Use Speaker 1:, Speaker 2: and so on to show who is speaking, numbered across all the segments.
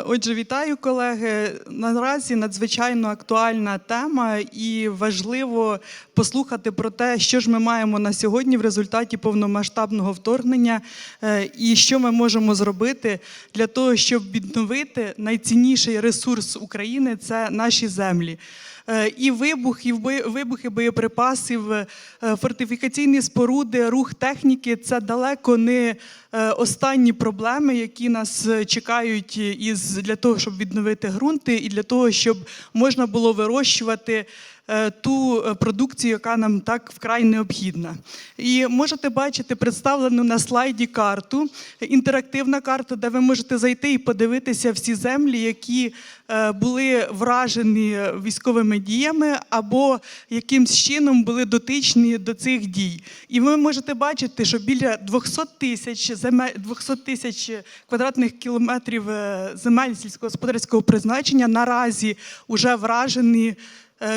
Speaker 1: Отже, вітаю колеги. Наразі надзвичайно актуальна тема, і важливо послухати про те, що ж ми маємо на сьогодні в результаті повномасштабного вторгнення, е, і що ми можемо зробити для того, щоб відновити найцінніший ресурс України це наші землі. Е, І вибух, і вибухи боєприпасів, е, фортифікаційні споруди, рух техніки це далеко не е, останні проблеми, які нас чекають із для того, щоб відновити ґрунти, і для того, щоб можна було вирощувати ту е, продукцію, яка нам так вкрай необхідна. І можете бачити представлену на слайді карту, інтерактивна карта, де ви можете зайти і подивитися всі землі, які е, були вражені військовими діями або якимсь чином були дотичні до цих дій. І ви можете бачити, що біля 200 тисяч земель, 200 тисяч квадратних кілометрів е, земель сільськогосподарського призначення наразі вже вражені е,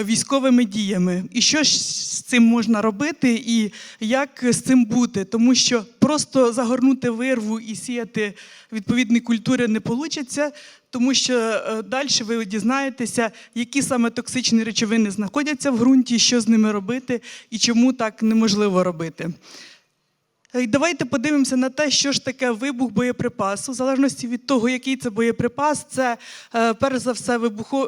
Speaker 1: військовими діями. І що ж з цим можна робити, і як з цим бути? Тому що просто загорнути вирву і сіяти відповідні культури не вийде, тому що далі ви дізнаєтеся, які саме токсичні речовини знаходяться в ґрунті, що з ними робити і чому так неможливо робити. Е, Давайте подивимося на те, що ж таке вибух боєприпасу. В залежності від того, який це боєприпас, це е, перш за все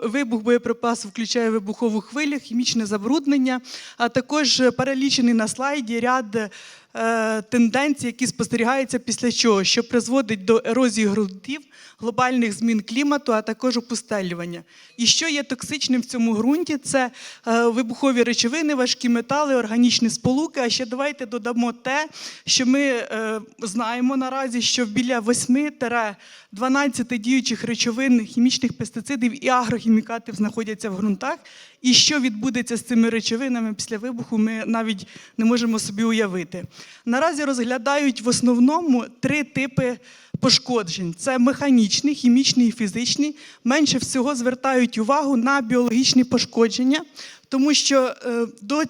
Speaker 1: вибух боєприпасу включає вибухову хвилю, хімічне забруднення, а також перелічений на слайді ряд е, тенденцій, які спостерігаються після чого, що призводить до ерозії ґрунтів, глобальних змін клімату, а також опустелювання. І що є токсичним в цьому ґрунті? Це е, вибухові речовини, важкі метали, органічні сполуки. А ще давайте додамо те, що ми е, знаємо наразі, що біля 8-12 діючих речовин, хімічних пестицидів і агрохімікатів знаходяться в ґрунтах. І що відбудеться з цими речовинами після вибуху, ми навіть не можемо собі уявити. Наразі розглядають в основному три типи пошкоджень: це механічний, хімічний і фізичний. Менше всього звертають увагу на біологічні пошкодження, тому що е, до е,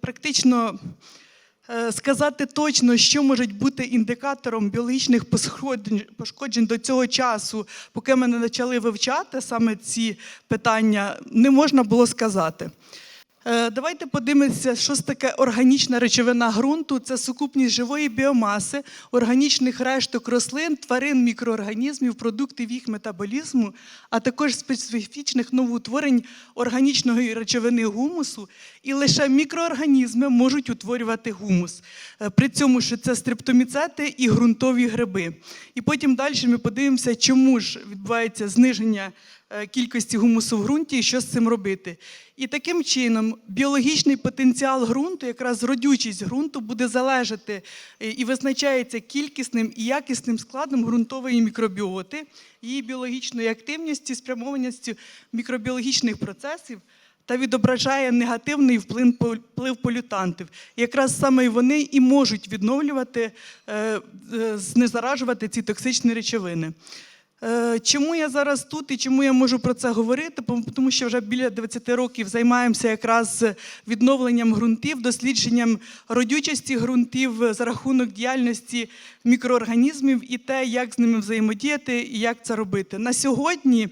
Speaker 1: практично. Е, Сказати точно, що може бути індикатором біологічних пошкоджень до цього часу, поки ми не почали вивчати саме ці питання, не можна було сказати. Е, Давайте подивимося, що ж таке органічна речовина ґрунту. Це сукупність живої біомаси, органічних решток рослин, тварин, мікроорганізмів, продуктів їх метаболізму, а також специфічних новоутворень органічної речовини гумусу. І лише мікроорганізми можуть утворювати гумус. Е, При цьому, що це стрептоміцети і ґрунтові гриби. І потім далі ми подивимося, чому ж відбувається зниження е, кількості гумусу в ґрунті і що з цим робити. І таким чином біологічний потенціал ґрунту, якраз родючість ґрунту, буде залежати е, і визначається кількісним і якісним складом ґрунтової мікробіоти, її біологічної активності, спрямованістю мікробіологічних процесів та відображає негативний вплив, пол- вплив полютантів. Якраз саме вони і можуть відновлювати, е, е, знезаражувати ці токсичні речовини. Е, Чому я зараз тут і чому я можу про це говорити? Тому що вже біля 20 років займаємося якраз відновленням ґрунтів, дослідженням родючості ґрунтів за рахунок діяльності мікроорганізмів і те, як з ними взаємодіяти і як це робити. На сьогодні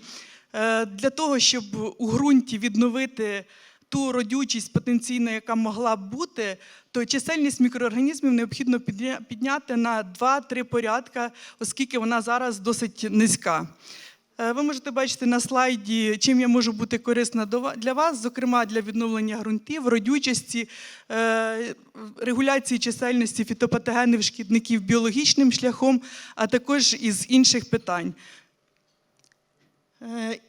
Speaker 1: для того, щоб у ґрунті відновити ту родючість потенційно, яка могла б бути, то чисельність мікроорганізмів необхідно підняти на 2-3 порядка, оскільки вона зараз досить низька. Е, Ви можете бачити на слайді, чим я можу бути корисна для вас, зокрема для відновлення ґрунтів, родючості, е, регуляції чисельності фітопатогенів шкідників біологічним шляхом, а також із інших питань.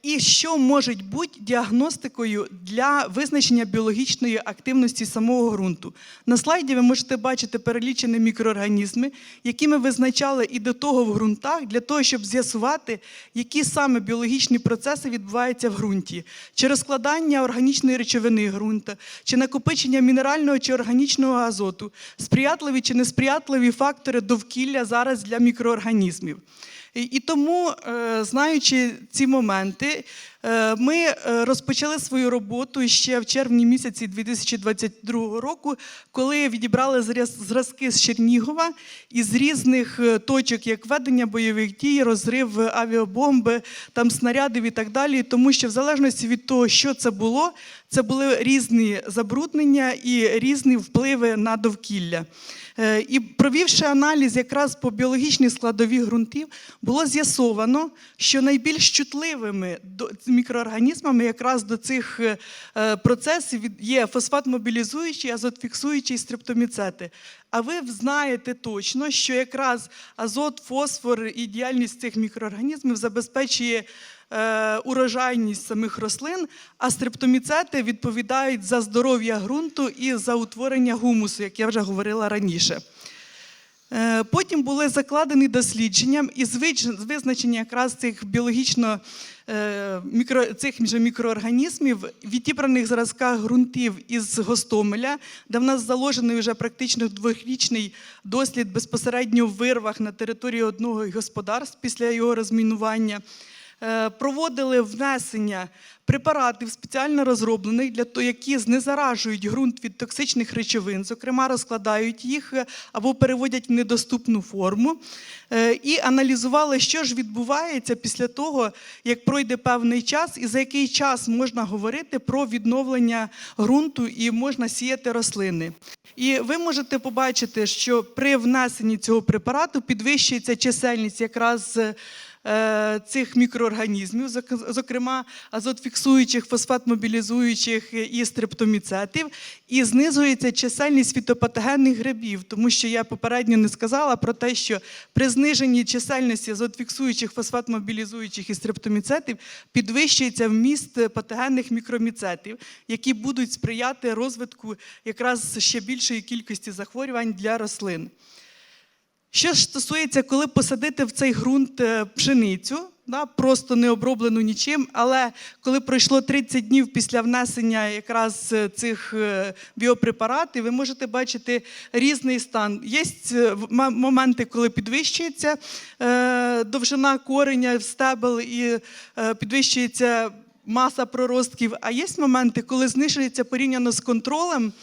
Speaker 1: І що може бути діагностикою для визначення біологічної активності самого ґрунту? На слайді ви можете бачити перелічені мікроорганізми, які ми визначали і до того в ґрунтах, для того, щоб з'ясувати, які саме біологічні процеси відбуваються в ґрунті, чи розкладання органічної речовини ґрунту, чи накопичення мінерального чи органічного азоту, сприятливі чи несприятливі фактори довкілля зараз для мікроорганізмів. І, тому, е, знаючи ці моменти, Ми е, розпочали свою роботу ще в червні місяці 2022 року, коли відібрали зразки з Чернігова із різних е, точок, як ведення бойових дій, розрив авіабомби, там снарядів і так далі. Тому що в залежності від того, що це було, це були різні забруднення і різні впливи на довкілля. Е, І провівши аналіз якраз по біологічній складовій ґрунтів, було з'ясовано, що найбільш чутливими до мікроорганізмами якраз до цих е, е, процесів є фосфат-мобілізуючі, азотфіксуючі стрептоміцети. А ви знаєте точно, що якраз азот, фосфор і діяльність цих мікроорганізмів забезпечує е, урожайність самих рослин, а стрептоміцети відповідають за здоров'я ґрунту і за утворення гумусу, як я вже говорила раніше. Е, Потім були закладені дослідженням і визначення якраз цих біологічно е, мікро, цих мікроорганізмів відібраних зразках ґрунтів із Гостомеля, де в нас заложений вже практично двохрічний дослід безпосередньо в вирвах на території одного господарств після його розмінування. Е, Проводили внесення препаратів спеціально розроблених для того, які знезаражують ґрунт від токсичних речовин, зокрема розкладають їх е, або переводять в недоступну форму, Е, і аналізували, що ж відбувається після того, як пройде певний час, і за який час можна говорити про відновлення ґрунту і можна сіяти рослини. І ви можете побачити, що при внесенні цього препарату підвищується чисельність якраз цих мікроорганізмів, зок- зокрема азотфіксуючих, фосфатмобілізуючих і стрептоміцетів, і знизується чисельність фітопатогенних грибів, тому що я попередньо не сказала про те, що при зниженні чисельності азотфіксуючих, фосфатмобілізуючих і стрептоміцетів підвищується вміст патогенних мікроміцетів, які будуть сприяти розвитку якраз ще більшої кількості захворювань для рослин. Що ж стосується, коли посадити в цей ґрунт е, пшеницю, да, просто не оброблену нічим, але коли пройшло 30 днів після внесення якраз е, цих е, біопрепаратів, ви можете бачити різний стан. Є моменти, коли підвищується довжина кореня, стебел і підвищується маса проростків, а є моменти, коли знижується порівняно з контролем.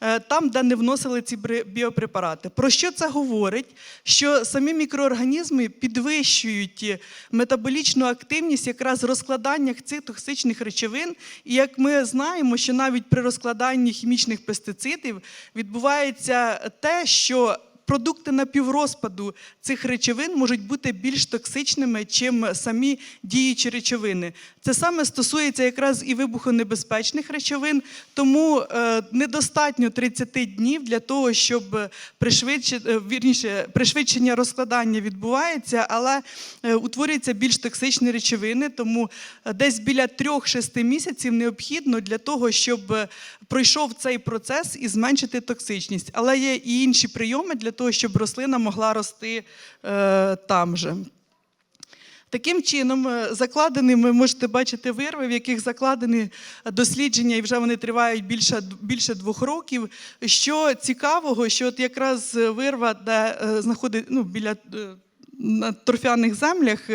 Speaker 1: Е, там, де не вносили ці біопрепарати. Про що це говорить? Що самі мікроорганізми підвищують метаболічну активність якраз розкладання цих токсичних речовин. І як ми знаємо, що навіть при розкладанні хімічних пестицидів відбувається те, що Продукти напіврозпаду цих речовин можуть бути більш токсичними, чим самі діючі речовини. Це саме стосується якраз і вибухонебезпечних речовин, тому е, недостатньо 30 днів для того, щоб е, вірніше, пришвидшення розкладання відбувається, але е, утворюються більш токсичні речовини, тому десь біля 3-6 місяців необхідно для того, щоб пройшов цей процес і зменшити токсичність. Але є і інші прийоми для того, щоб рослина могла рости е, там же. Таким чином, е, закладені, ви можете бачити вирви, в яких закладені дослідження, і вже вони тривають більше, більше двох років. Що цікавого, що от якраз вирва, де е, знаходить ну, біля е, на торфяних землях,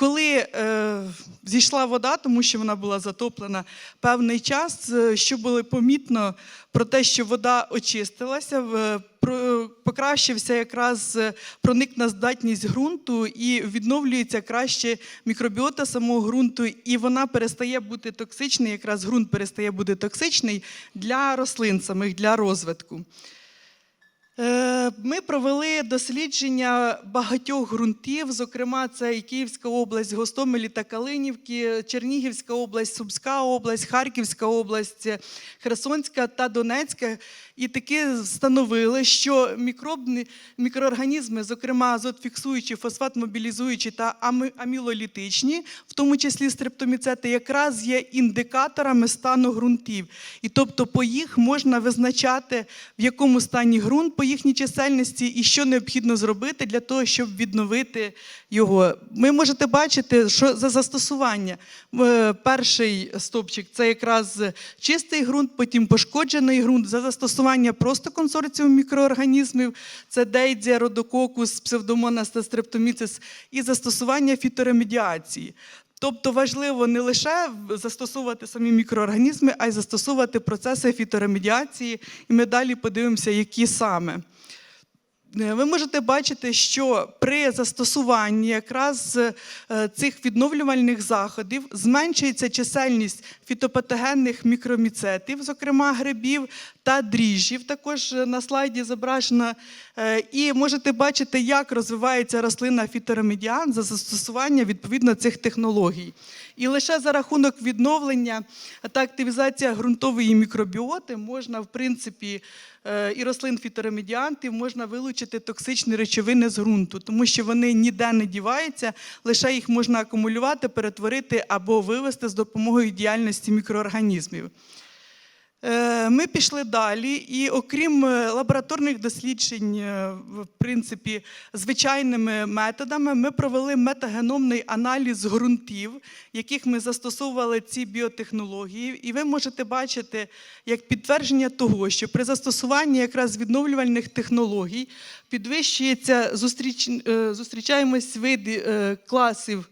Speaker 1: коли е, зійшла вода, тому що вона була затоплена певний час, е, що було помітно про те, що вода очистилася, в- про- покращився якраз е, проникна здатність ґрунту і відновлюється краще мікробіота самого ґрунту, і вона перестає бути токсичною, якраз ґрунт перестає бути токсичний для рослин самих, для розвитку. Е, Ми провели дослідження багатьох ґрунтів, зокрема, це і Київська область, Гостомелі та Калинівки, Чернігівська область, Сумська область, Харківська область, Херсонська та Донецька. І таки встановили, що мікробні мікроорганізми, зокрема азотфіксуючі, фосфатмобілізуючі та амілолітичні, в тому числі стрептоміцети, якраз є індикаторами стану ґрунтів. І тобто по їх можна визначати, в якому стані ґрунт по їхній чисельності і що необхідно зробити для того, щоб відновити його. Ви можете бачити, що за застосування перший стовпчик це якраз чистий ґрунт, потім пошкоджений ґрунт. За застосування просто консорціум мікроорганізмів, це дейдзія, родококус, псевдомонас та стрептоміцис, і застосування фіторемедіації. Тобто важливо не лише застосовувати самі мікроорганізми, а й застосовувати процеси фіторемедіації. І ми далі подивимося, які саме. Е, Ви можете бачити, що при застосуванні якраз е, цих відновлювальних заходів зменшується чисельність фітопатогенних мікроміцетів, зокрема грибів та дріжджів. Також е, на слайді зображено. І можете бачити, як розвивається рослина фіторемедіан за застосування відповідно цих технологій. І лише за рахунок відновлення та активізація ґрунтової мікробіоти можна, в принципі, е, і рослин фіторемедіантів можна вилучити токсичні речовини з ґрунту, тому що вони ніде не діваються, лише їх можна акумулювати, перетворити або вивести з допомогою діяльності мікроорганізмів. Е, Ми пішли далі, і окрім е, лабораторних досліджень, е, в принципі, звичайними методами, ми провели метагеномний аналіз ґрунтів, яких ми застосовували ці біотехнології. І ви можете бачити як підтвердження того, що при застосуванні якраз відновлювальних технологій підвищується зустріч, зустрічаємось види класів.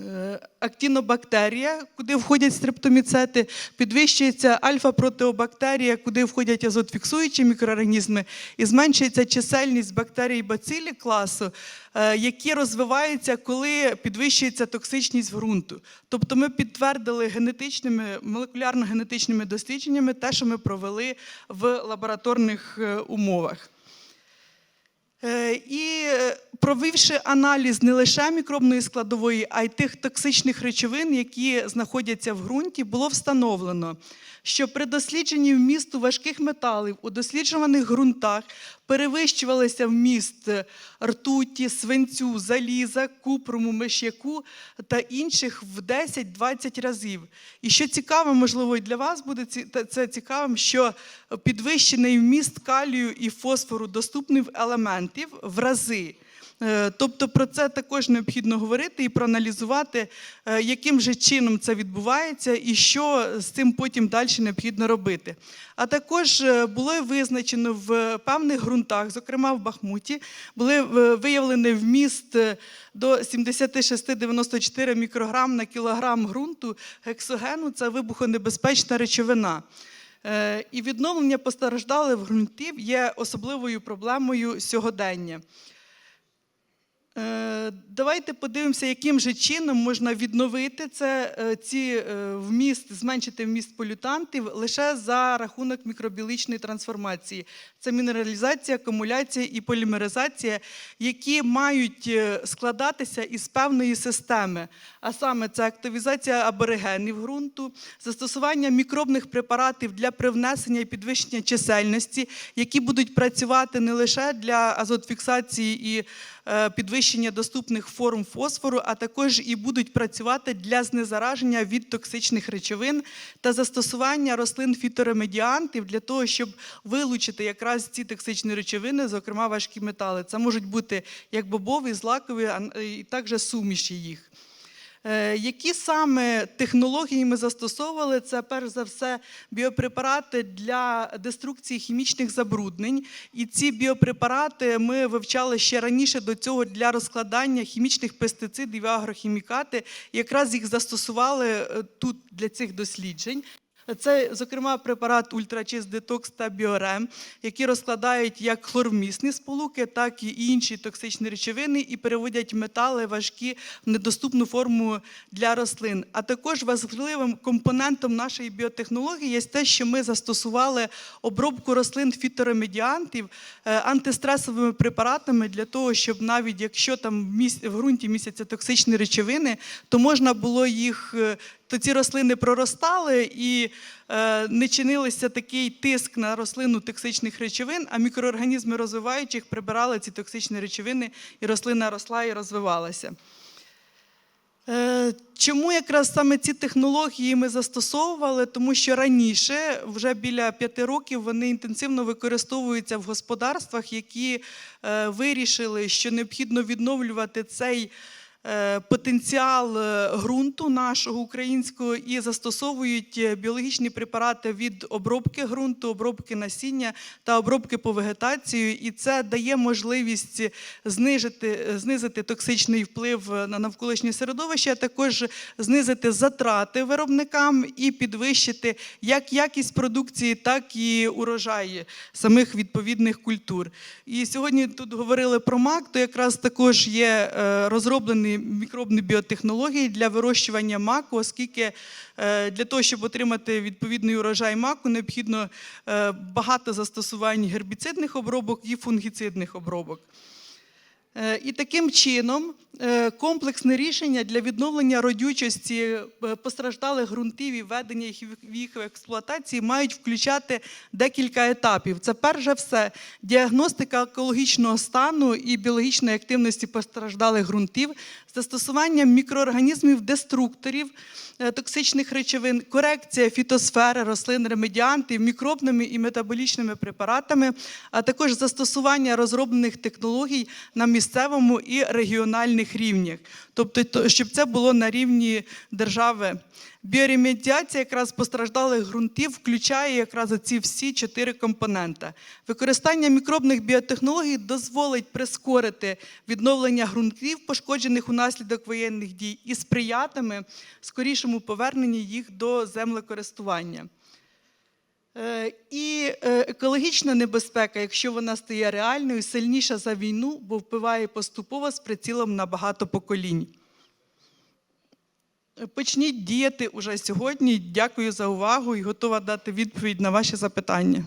Speaker 1: Е, Актінобактерія, куди входять стрептоміцети, підвищується альфа-протеобактерія, куди входять азотфіксуючі мікроорганізми, і зменшується чисельність бактерій бацилі класу, е, які розвиваються, коли підвищується токсичність ґрунту. Тобто ми підтвердили генетичними, молекулярно-генетичними дослідженнями те, що ми провели в лабораторних е, умовах. І провівши аналіз не лише мікробної складової, а й тих токсичних речовин, які знаходяться в ґрунті, було встановлено, що при дослідженні вмісту важких металів у досліджуваних ґрунтах перевищувалися вміст ртуті, свинцю, заліза, купруму, миш'яку та інших в 10-20 разів. І що цікаво, можливо, і для вас буде це цікавим, що підвищений вміст калію і фосфору доступних елементів в рази. Е, Тобто про це також необхідно говорити і проаналізувати, е, яким же чином це відбувається і що з цим потім далі необхідно робити. А також е, було визначено в певних ґрунтах, зокрема в Бахмуті, були виявлений вміст до 76-94 мікрограм на кілограм ґрунту гексогену це вибухонебезпечна речовина. І відновлення постраждалих ґрунтів є особливою проблемою сьогодення. Е, Давайте подивимося, яким же чином можна відновити це, е, ці е, вміст, зменшити вміст полютантів лише за рахунок мікробіологічної трансформації. Це мінералізація, акумуляція і полімеризація, які мають складатися із певної системи. А саме це активізація аборигенів ґрунту, застосування мікробних препаратів для привнесення і підвищення чисельності, які будуть працювати не лише для азотфіксації і підвищення доступних форм фосфору, а також і будуть працювати для знезараження від токсичних речовин та застосування рослин фіторемедіантів для того, щоб вилучити якраз ці токсичні речовини, зокрема важкі метали. Це можуть бути як бобові, злакові, і також суміші їх. Е, Які саме технології ми застосовували? Це перш за все біопрепарати для деструкції хімічних забруднень. І ці біопрепарати ми вивчали ще раніше до цього для розкладання хімічних пестицидів і агрохімікати. Якраз їх застосували е, тут для цих досліджень. Це, зокрема, препарат Ультрачист Детокс та Біорем, які розкладають як хлормісні сполуки, так і інші токсичні речовини і переводять метали важкі в недоступну форму для рослин. А також важливим компонентом нашої біотехнології є те, що ми застосували обробку рослин фіторемедіантів е, антистресовими препаратами для того, щоб навіть якщо там в ґрунті містяться токсичні речовини, то можна було їх. То ці рослини проростали і е, не чинилися такий тиск на рослину токсичних речовин, а мікроорганізми розвиваючих прибирали ці токсичні речовини, і рослина росла і розвивалася. Е, Чому якраз саме ці технології ми застосовували? Тому що раніше, вже біля п'яти років, вони інтенсивно використовуються в господарствах, які е, вирішили, що необхідно відновлювати цей потенціал е, ґрунту нашого українського і застосовують е, біологічні препарати від обробки ґрунту, обробки насіння та обробки по вегетацію. І це дає можливість знижити, знизити токсичний вплив на навколишнє середовище, а також знизити затрати виробникам і підвищити як якість продукції, так і урожай самих відповідних культур. І сьогодні тут говорили про мак, то якраз також є е, розроблені мікробні біотехнології для вирощування маку, оскільки е, для того, щоб отримати відповідний урожай маку, необхідно е, багато застосувань гербіцидних обробок і фунгіцидних обробок. Е, І таким чином е, комплексне рішення для відновлення родючості е, постраждалих ґрунтів і введення їх в їх експлуатації мають включати декілька етапів. Це перш за все діагностика екологічного стану і біологічної активності постраждалих ґрунтів, застосування мікроорганізмів деструкторів токсичних речовин, корекція фітосфери, рослин, ремедіантів, мікробними і метаболічними препаратами, а також застосування розроблених технологій на місцевому і регіональних рівнях, тобто, щоб це було на рівні держави. Біоремедіація якраз постраждалих ґрунтів включає якраз ці всі чотири компоненти. Використання мікробних біотехнологій дозволить прискорити відновлення ґрунтів, пошкоджених унаслідок воєнних дій, і сприятиме скорішому поверненню їх до землекористування. Е, І е, екологічна небезпека, якщо вона стає реальною, сильніша за війну, бо впливає поступово з прицілом на багато поколінь. Почніть діяти уже сьогодні. Дякую за увагу і готова дати відповідь на ваші запитання.